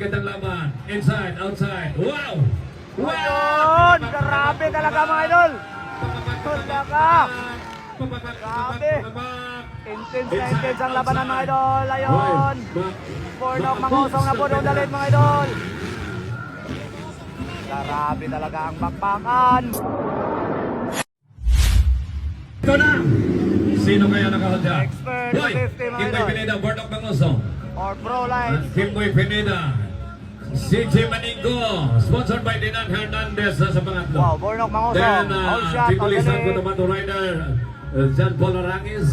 Kitang laban. Inside, outside. Wow! Ayun! Grabe talaga mga idol! Talaga! Grabe! Intense na intense ang labanan mga idol! Ayun! Pornok mangusong na po doon dalit mga idol! Grabe talaga ang bakbakan! Ito na! Sino kaya nakahadya? Expert Hoy! 50, mga Kimboy idol. Pineda, Board of Bangosong. Or pro lights! Kimboy Pineda. CJ Maningo. Sponsored by Dinan Hernandez sa sa pangatlo. Wow, Pornok mangusong! Then, All uh, shot, all Titulisan ko dalit! naman to rider, uh, John Paul Arangis.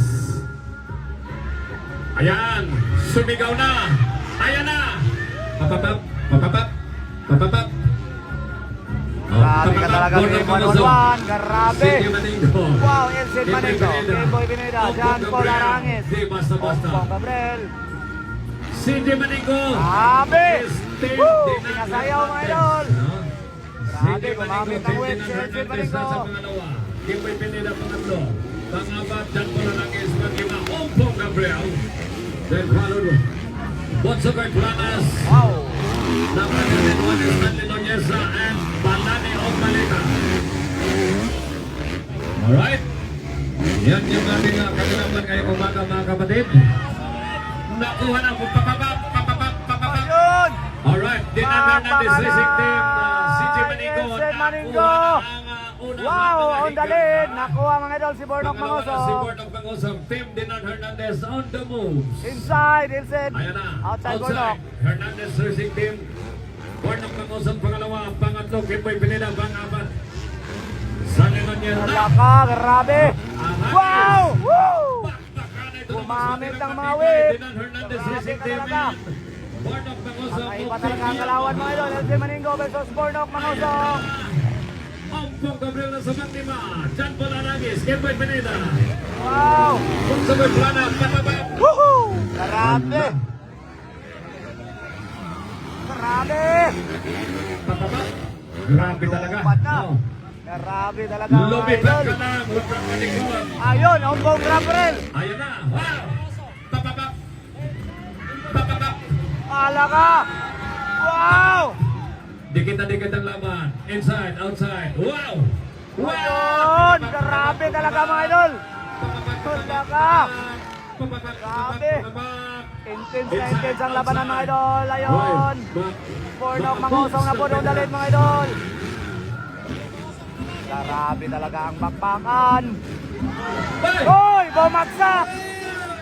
Ayan, sumigaw na. Ayan na. Papapap, papapap, papapap. Oh, Grabe ka talaga Game Bangosong. 1-on-1! Grabe! Wow, Elsin Maningo, Pineda. Kimboy Pineda, John Paul. Arangis, Di basta-basta. Gabriel, CJ Maningo. Grabe! Woo! Pinasayaw mga idol! Grabe, gumamit Maningo, ng web si sa pangalawa. Kimboy Pineda pangatlo. Pangapat, John Polarangis, pag-ima, Ompong Gabriel. Then followed, Botsogoy Planas, Wow! number 11, is Stanley Nonyesa, and Balani Omalita. Alright. Yan yung ating uh, kaganapan ngayong umaga mga kapatid. Nakuha na po. Ayun! Alright, Dinan Hernandez Racing Team, uh, CJ Manigo, Yes, Manigo. nakuha na ang uh, unang Wow! On the lead! uh, Nakuha mga idol si Bornok na si. Bornok Pangosong, Team Dinan Hernandez on the moves. Inside, Ilsen. Ayan na, Outside Bornok. Hernandez Racing Team, Bornok Pangosong pangalawa, pangatlo, Kimboy Pineda, pangapat. Sunny Nunez na. Talaga, grabe! Wow! Woo! Gumamit ng mga whip. Dinan Hernandez Racing Team, Kakaiba talaga ang kalawan mga idol. Elsen Maningo versus Bornok Mangoso. Ompong Gabriel na sa Mantima, John Paul Aragis, Kimboy Pineda. Wow! Kung sa may plana, patabang. Woohoo! Grabe! Grabe! Patabang. Grabe talaga. Lupat na. Oh. Grabe talaga idol. ka malikot. Ayun, Ompong Gabriel. Ayun na, wow! Ala ka! Wow! Dikit na dikit ang laban. Inside, outside. Wow! Wow! Ayun! Grabe talaga mga idol! Talaga! Papabak! Grabe! Intense na intense ang labanan mga idol! Ayun! bak- mangusong na po sa dalit mga idol! Grabe talaga ang bakbakan! Hoy! Bumagsak!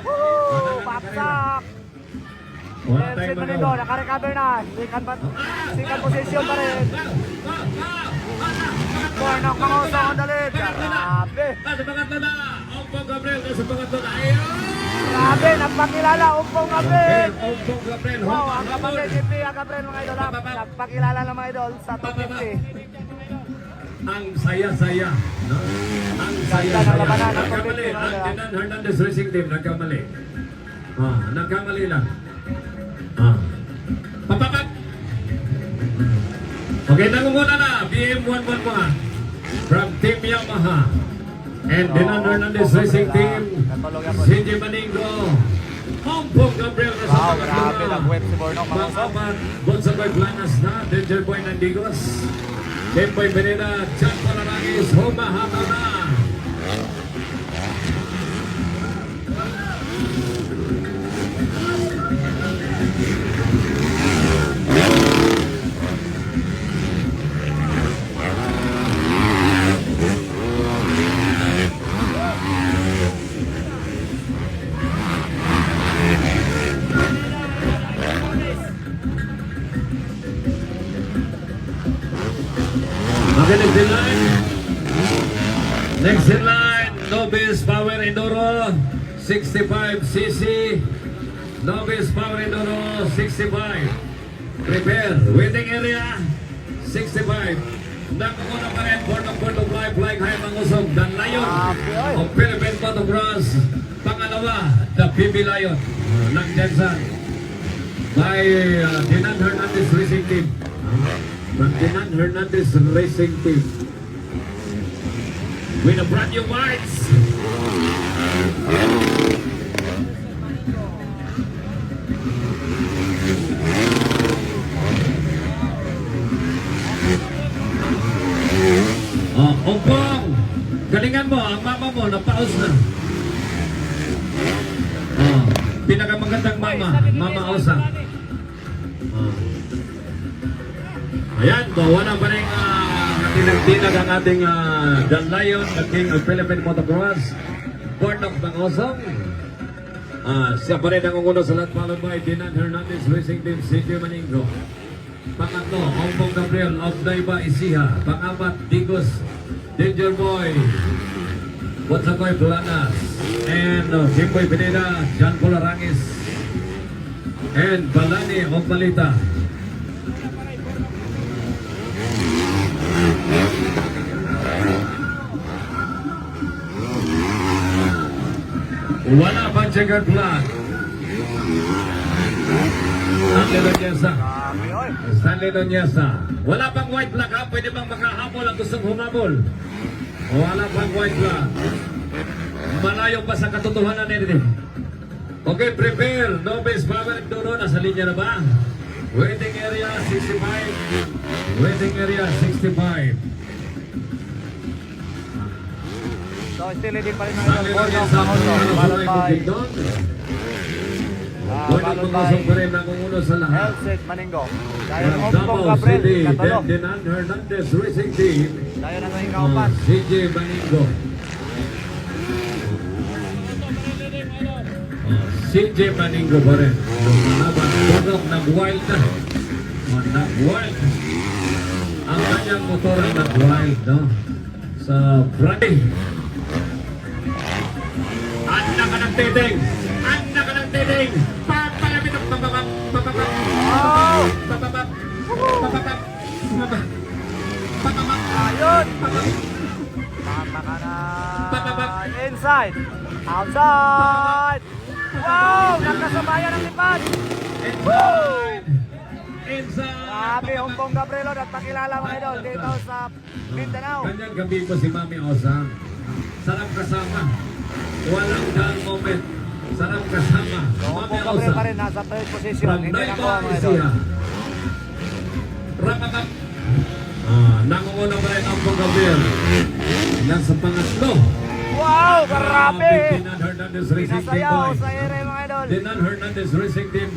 Woo! Baksak! Tayong Manigo, magawa. nakarecover na. Second, pa- second position pa rin. Wow! Pornok mangusong ang dalit. Grabe! Nasa pangatlo na! Ompong Gabriel, nasa pangatlo na. Ayun! Grabe! Nagpakilala, Umpong Gabriel! Ompong Gabriel, Wow, ang kapatid ni Pia Gabriel mga idol. Nagpakilala ng mga idol sa top 50. Ang saya-saya. No? Ang saya-saya. labanan ng Nagkamali. Ang ano? Dinan Hernandez Racing Team, nagkamali. Ah, nagkamali lang. Ah. Papapak! Okay, nangunguna na. BM111 from Team Yamaha. And Dinan Hernandez Racing Team, CJ Maningo, Ompong Gabriel na sa Wow, grabe, na. nag-web si Mangoso. Pangapat, Bonsagoy Planas na, Danger Boy Nandigos. Tempoy Beneda, Jack Palarangis, humahaba na. In line. Next in line, Nobis Power Enduro, 65cc. Nobis Power Enduro, 65. Prepare. Waiting area, 65. Nakakuna pa rin, Port of Port of Life, Flying High Mangusog, Dan Lion. Oy. Of Philippine Motocross. Pangalawa, the PB Lion. Ng Jensen. By uh, Dinan Hernandez Racing Team. From Dinan Hernandez Racing Team. With the brand new whites. Ompong! Galingan mo, ang mama mo, napaos na. Oh, pinakamagandang mama, Mama Osa. Oh. Ayan, bawa na pa rin uh, tinag-tinag ang ating uh, John Lion, the King of Philippine Motocross, Born of Bangosong. Ah, siya pa rin ang unguno sa lahat, followed by Dinan Hernandez Racing Team, CJ Maningo. Pangatlo, Ompong Gabriel of Daiba Isiha. Pangapat, Digos Danger Boy. Watsakoy Planas. And uh, Jimboy Pineda, John Polarangis. And Balani of Balita. Wala pang checkered flag. Stanley Lonyesa. Grabe, oy. Stanley Lonyesa. Wala pang white flag ha? Pwede bang makahabol ang gustong humabol? Wala pang white flag. Malayo pa sa katotohanan nito. Okay, prepare. No base power duro. Nasa linya na ba? Waiting area 65. Waiting area 65. So, still leading pa rin mga Stanley idol. Born of Lonyesa. By pumasok pa rin ang uno sa lahat. Elset Maningo. Dayon From Ompong Gabriel. Dendenan Hernandez Racing Team. Dayon ang kaupat. CJ Baningo. Uh, CJ Baningo pa rin. Laban, Bodok, nag-wild na. Nag-wild. Ang kanyang motor ang nag-wild, no? Sa Friday. Anda ka ng titing! Anda ka ng titing! Ayun! Tama ka na. Inside. Outside. Wow! Nagkasabayan ang lipad. Inside! Grabe, Hongkong Gabrielo at pakilala mga idol dito sa Mindanao. Kanyang gabi po si Mami Osa. Sarap kasama. Walang down moment. Sarap kasama. Mami Hongkong Osa. Gabriel pa rin nasa third position. Hindi na ko mga idol. Rapakap. Ah, nangunguna pa rin ang Gabriel. Nasa pangatlo. Wow! Grabe! Dinan Hernandez Racing Team boy. sa ere mga idol. Dinan Hernandez Racing Team.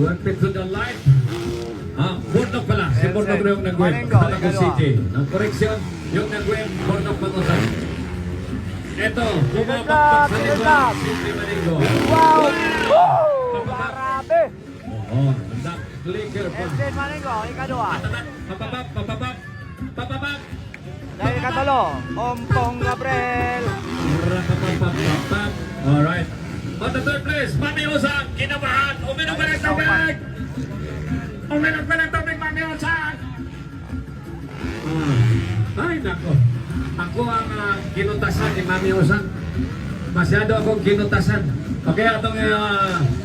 Went to the light. Ah, Burnok pala. Si Burnok sir. yung Talaga ikalawa. City. Ang correction, yung nag-win, Burnok Pangusan. Ito, bumabak Good luck, sa likod. City. Wow! Woo! Grabe! Oo, nag-clicker pa. Elset Maningo, ikadua. Papapap, papapap, papapap. Dahil ikatalo, Hongkong Gabriel. Alright. On the third place, Mami Usang, kinabahan, uminom ka ng tubig! Uminom ka ng tubig, Mami Usang! Ay, nako. Ako ang ah, kinutasan ni Mami Usang. Masyado akong kinutasan. Okay, atong uh,